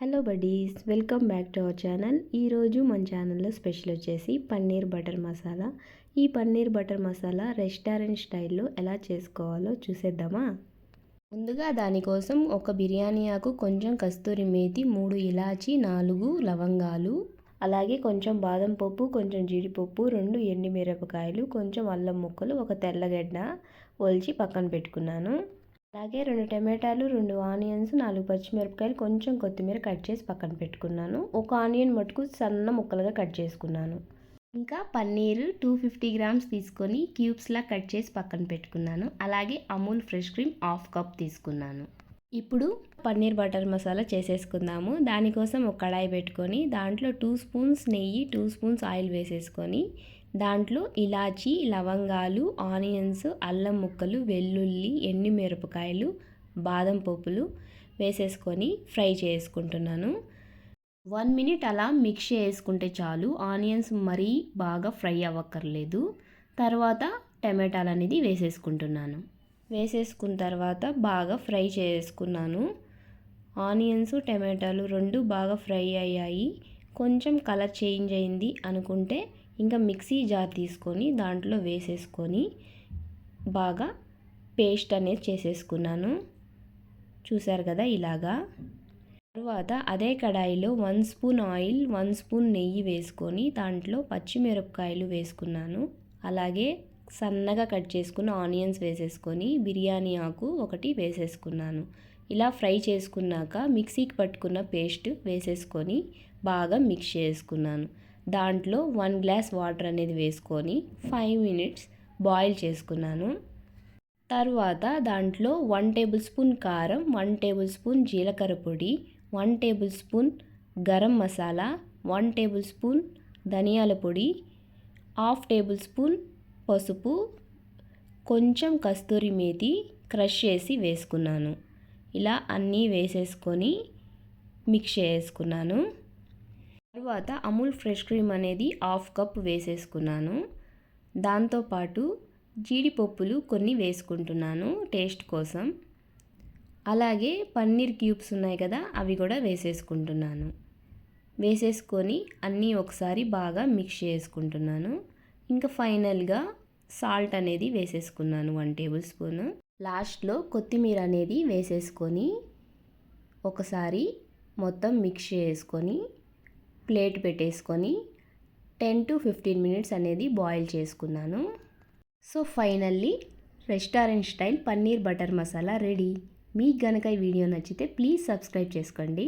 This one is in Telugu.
Hello buddies welcome back to our channel ఈరోజు మన ఛానల్లో స్పెషల్ వచ్చేసి పన్నీర్ బటర్ మసాలా. ఈ పన్నీర్ బటర్ మసాలా రెస్టారెంట్ స్టైల్లో ఎలా చేసుకోవాలో చూసేద్దామా? ముందుగా దానికోసం ఒక బిర్యానీ ఆకు కొంచెం కస్తూరి మేతి మూడు ఇలాచి నాలుగు లవంగాలు అలాగే కొంచెం బాదం పప్పు కొంచెం జీడిపప్పు రెండు ఎండిమిరపకాయలు కొంచెం అల్లం ముక్కలు ఒక తెల్లగడ్డ ఒలిచి పక్కన పెట్టుకున్నాను. అలాగే రెండు టమాటాలు రెండు ఆనియన్స్ నాలుగు పచ్చిమిరపకాయలు కొంచెం కొత్తిమీర కట్ చేసి పక్కన పెట్టుకున్నాను. ఒక ఆనియన్ మటుకు సన్న ముక్కలుగా కట్ చేసుకున్నాను. ఇంకా పన్నీర్ టూ ఫిఫ్టీ గ్రామ్స్ తీసుకొని క్యూబ్స్లా కట్ చేసి పక్కన పెట్టుకున్నాను. అలాగే Amul fresh cream half cup తీసుకున్నాను. ఇప్పుడు పన్నీర్ బటర్ మసాలా చేసేసుకుందాము. దానికోసం ఒక కడాయి పెట్టుకొని దాంట్లో టూ స్పూన్స్ నెయ్యి టూ స్పూన్స్ ఆయిల్ వేసేసుకొని దాంట్లో ఇలాచి లవంగాలు ఆనియన్స్ అల్లం ముక్కలు వెల్లుల్లి ఎండి మిరపకాయలు బాదం పప్పులు వేసేసుకొని ఫ్రై చేసుకుంటున్నాను. వన్ మినిట్ అలా మిక్స్ చేసుకుంటే చాలు. ఆనియన్స్ మరీ బాగా ఫ్రై అవ్వక్కర్లేదు. తర్వాత టమాటాలు అనేది వేసేసుకుంటున్నాను. వేసేసుకున్న తర్వాత బాగా ఫ్రై చేసుకున్నాను. ఆనియన్స్ టమాటాలు రెండు బాగా ఫ్రై అయ్యాయి. కొంచెం కలర్ చేంజ్ అయింది అనుకుంటే ఇంకా మిక్సీ జార్ తీసుకొని దాంట్లో వేసేసుకొని బాగా పేస్ట్ అనేది చేసేసుకున్నాను. చూసారు కదా ఇలాగా. తర్వాత అదే కడాయిలో one spoon oil one spoon నెయ్యి వేసుకొని దాంట్లో పచ్చిమిరపకాయలు వేసుకున్నాను. అలాగే సన్నగా కట్ చేసుకున్న ఆనియన్స్ వేసేసుకొని బిర్యానీ ఆకు ఒకటి వేసేసుకున్నాను. ఇలా ఫ్రై చేసుకున్నాక మిక్సీకి పట్టుకున్న పేస్ట్ వేసేసుకొని బాగా మిక్స్ చేసుకున్నాను. దాంట్లో వన్ గ్లాస్ వాటర్ అనేది వేసుకొని ఫైవ్ మినిట్స్ బాయిల్ చేసుకున్నాను. తర్వాత దాంట్లో వన్ టేబుల్ స్పూన్ కారం వన్ టేబుల్ స్పూన్ జీలకర్ర పొడి one tablespoon garam masala one tablespoon ధనియాల పొడి హాఫ్ టేబుల్ స్పూన్ పసుపు కొంచెం కస్తూరి మేతి క్రష్ చేసి వేసుకున్నాను. ఇలా అన్నీ వేసేసుకొని మిక్స్ చేసుకున్నాను. తర్వాత అమూల్ ఫ్రెష్ క్రీమ్ అనేది హాఫ్ కప్ వేసేసుకున్నాను. దాంతోపాటు జీడిపప్పులు కొన్ని వేసుకుంటున్నాను టేస్ట్ కోసం. అలాగే పన్నీర్ క్యూబ్స్ ఉన్నాయి కదా అవి కూడా వేసేసుకుంటున్నాను. వేసేసుకొని అన్నీ ఒకసారి బాగా మిక్స్ చేసుకుంటున్నాను. ఇంకా ఫైనల్గా సాల్ట్ అనేది వేసేసుకున్నాను వన్ టేబుల్ స్పూన్. లాస్ట్లో కొత్తిమీర అనేది వేసేసుకొని ఒకసారి మొత్తం మిక్స్ చేసుకొని ప్లేట్ పెట్టేసుకొని టెన్ టు ఫిఫ్టీన్ మినిట్స్ అనేది బాయిల్ చేసుకున్నాను. So finally restaurant style paneer butter masala ready. మీకు గనక ఈ వీడియో నచ్చితే ప్లీజ్ సబ్స్క్రైబ్ చేసుకోండి.